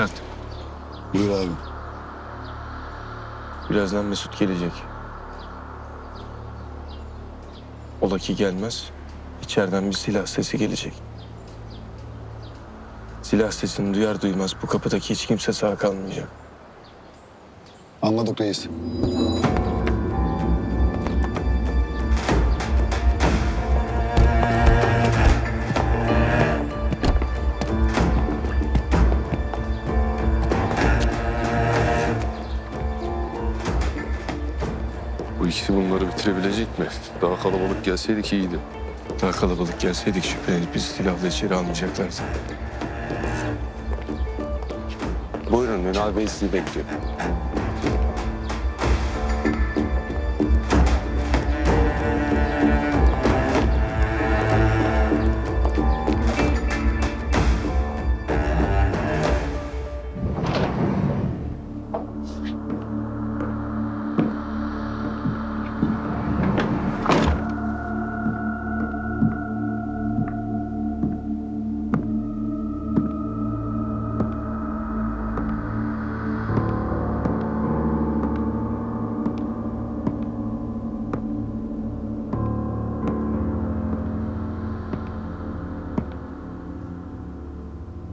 Mithat, Buyur abi. birazdan Mesut gelecek. Ola ki gelmez, içeriden bir silah sesi gelecek. Silah sesini duyar duymaz bu kapıdaki hiç kimse sağ kalmayacak. Anladık reis. Bitirebilecek mi? Daha kalabalık gelseydik iyiydi. Daha kalabalık gelseydik şüphelenip bizi silahla içeri almayacaklardı. Buyurun Ünal Bey sizi bekliyor.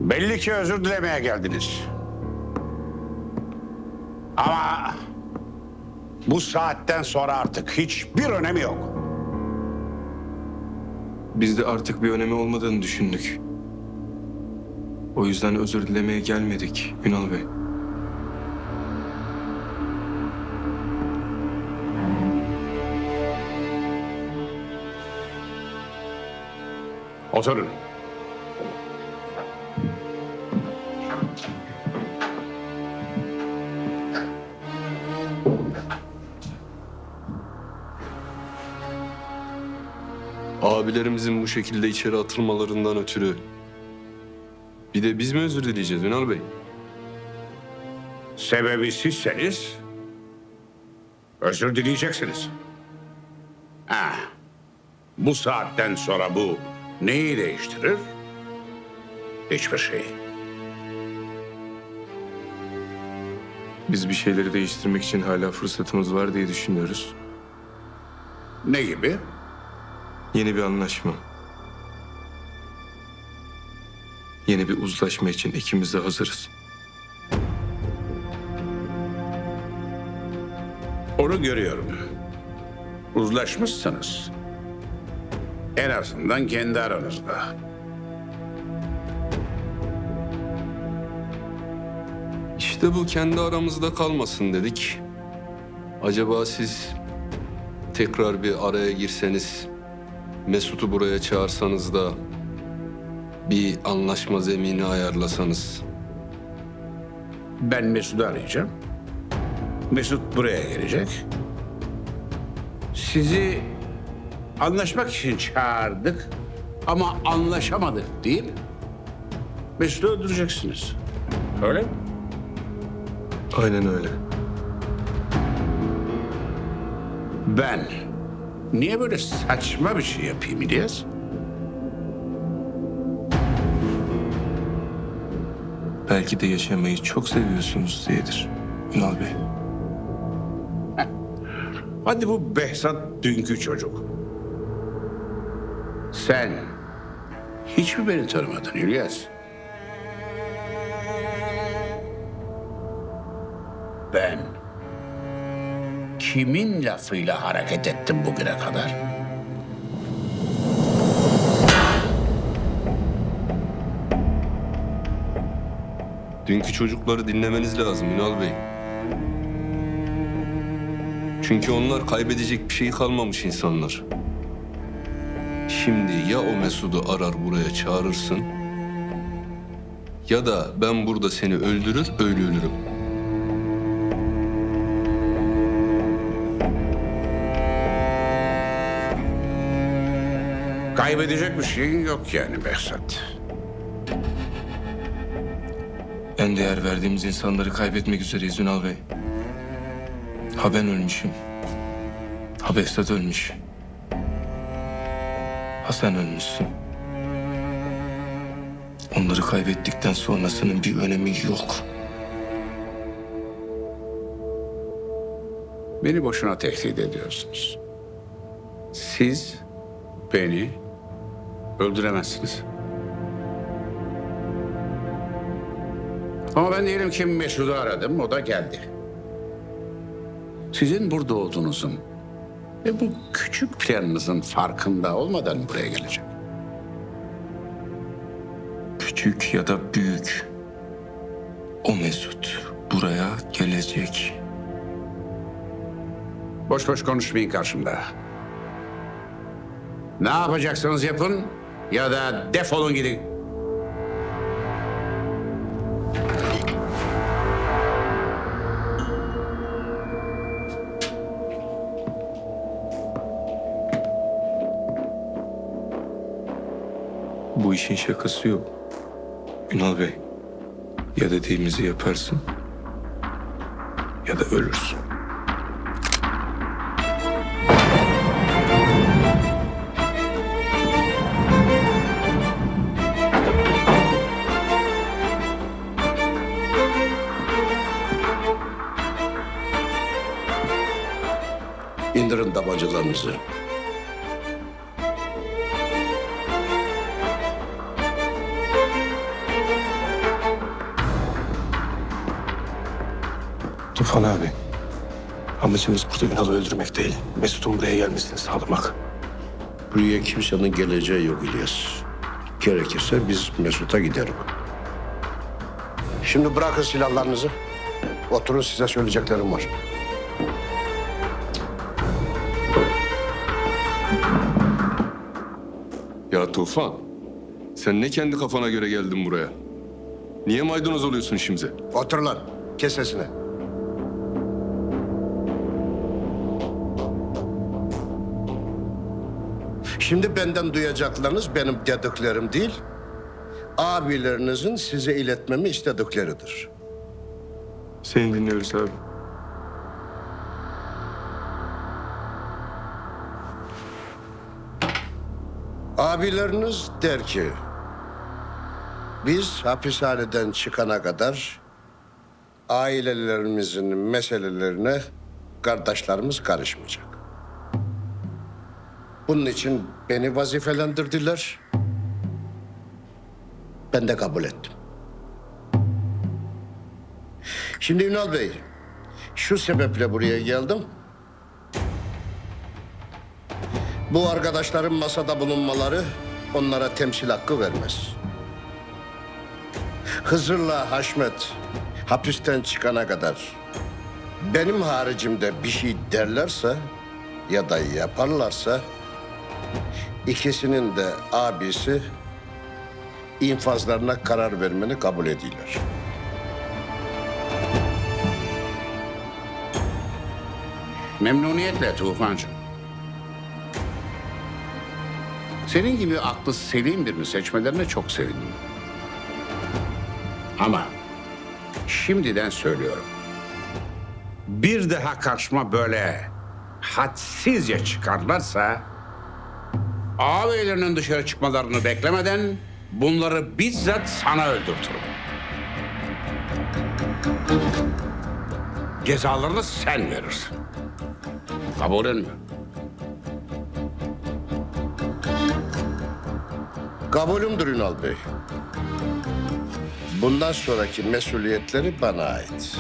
Belli ki özür dilemeye geldiniz. Ama bu saatten sonra artık hiçbir önemi yok. Biz de artık bir önemi olmadığını düşündük. O yüzden özür dilemeye gelmedik Ünal Bey. Oturun. Abilerimizin bu şekilde içeri atılmalarından ötürü bir de biz mi özür dileyeceğiz Ünal Bey? Sebebi sizseniz özür dileyeceksiniz. Ha, bu saatten sonra bu neyi değiştirir? Hiçbir şey. Biz bir şeyleri değiştirmek için hala fırsatımız var diye düşünüyoruz. Ne gibi? Yeni bir anlaşma. Yeni bir uzlaşma için ikimiz de hazırız. Onu görüyorum. Uzlaşmışsınız. En azından kendi aranızda. İşte bu kendi aramızda kalmasın dedik. Acaba siz tekrar bir araya girseniz, Mesut'u buraya çağırsanız da bir anlaşma zemini ayarlasanız. Ben Mesut'u arayacağım. Mesut buraya gelecek. Sizi anlaşmak için çağırdık ama anlaşamadık deyip Mesut'u öldüreceksiniz. Öyle mi? Aynen öyle. Ben niye böyle saçma bir şey yapayım İlyas? Belki de yaşamayı çok seviyorsunuz diyedir Ünal Bey. Hadi bu Behzat dünkü çocuk. Sen hiç mi beni tanımadın İlyas? Ben kimin lafıyla hareket ettim bugüne kadar? Dünkü çocukları dinlemeniz lazım Ünal Bey. Çünkü onlar kaybedecek bir şey kalmamış insanlar. Şimdi ya o Mesut'u arar buraya çağırırsın ya da ben burada seni öldürür öyle ölürüm. Kaybedecek bir şeyin yok yani Behzat. En değer verdiğimiz insanları kaybetmek üzereyiz Ünal Bey. Ha ben ölmüşüm. Ha Behzat ölmüş. Ha sen ölmüşsün. Onları kaybettikten sonrasının bir önemi yok. Beni boşuna tehdit ediyorsunuz. Siz beni öldüremezsiniz. Ama ben diyelim ki Mesut'u aradım, o da geldi. Sizin burada olduğunuzun ve bu küçük planınızın farkında olmadan buraya gelecek. Küçük ya da büyük. O Mesut buraya gelecek. Boş boş konuşmayın karşımda. Ne yapacaksınız yapın ya da defolun gidin. Bu işin şakası yok. Ünal Bey, ya dediğimizi yaparsın ya da ölürsün. Tabancalarınızı. Tufan abi, amacımız burada Ünal'ı öldürmek değil. Mesut'un buraya gelmesini sağlamak. Buraya kimsenin geleceği yok İlyas. Gerekirse biz Mesut'a giderim. Şimdi bırakın silahlarınızı. Oturun size söyleyeceklerim var. Ya Tufan, sen ne kendi kafana göre geldin buraya? Niye maydanoz oluyorsun işimize? Otur lan. Kes sesini. Şimdi benden duyacaklarınız benim dediklerim değil, abilerinizin size iletmemi istedikleridir. Seni dinliyoruz abi. Abileriniz der ki, biz hapishaneden çıkana kadar ailelerimizin meselelerine kardeşlerimiz karışmayacak. Bunun için beni vazifelendirdiler. Ben de kabul ettim. Şimdi Ünal Bey, şu sebeple buraya geldim. Bu arkadaşların masada bulunmaları onlara temsil hakkı vermez. Hızır'la Haşmet hapisten çıkana kadar benim haricimde bir şey derlerse ya da yaparlarsa ikisinin de abisi infazlarına karar vermeni kabul ediyorlar. Memnuniyetle Tufancığım. Senin gibi aklı selim birini seçmelerine çok sevindim. Ama şimdiden söylüyorum. Bir daha karşıma böyle hadsizce çıkarlarsa... ...ağabeylerinin dışarı çıkmalarını beklemeden... ...bunları bizzat sana öldürtürüm. Cezalarını sen verirsin. Kabul mü? Kabulümdür Ünal Bey. Bundan sonraki mesuliyetleri bana ait.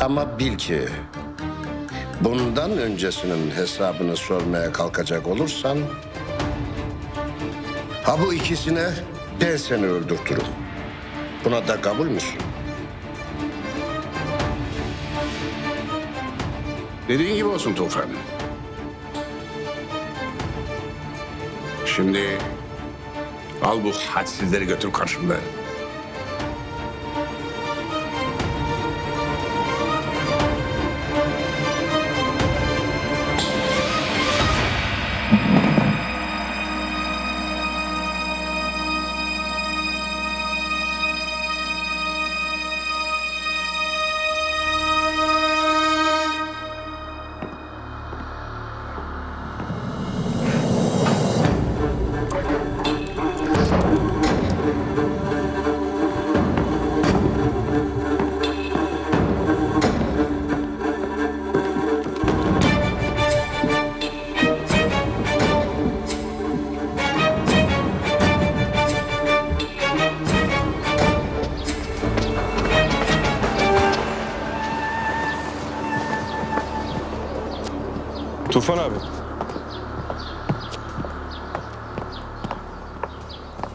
Ama bil ki bundan öncesinin hesabını sormaya kalkacak olursan ha bu ikisine ben seni öldürtürüm. Buna da kabul müsün? Dediğin gibi olsun Tufan. Şimdi al bu hadsizleri götür karşımda.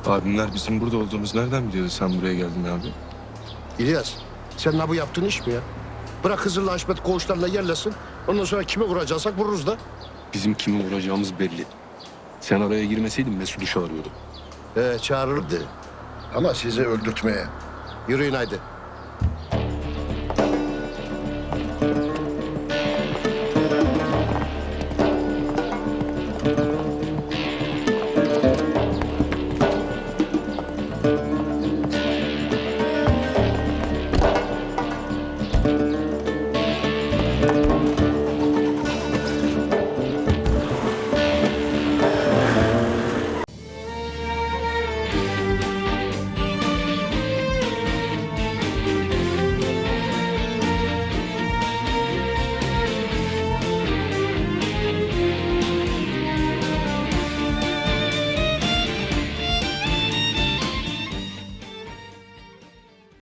Abimler bizim burada olduğumuz nereden biliyordu sen buraya geldin abi? İlyas sen ne bu yaptığın iş mi ya? Bırak Hızır'la Haşmet koğuşlarına yerlesin. Ondan sonra kime vuracaksak vururuz da. Bizim kimi vuracağımız belli. Sen araya girmeseydin Mesut'u çağırıyordum. Ee, çağırırdı. Ama sizi öldürtmeye. Yürüyün haydi.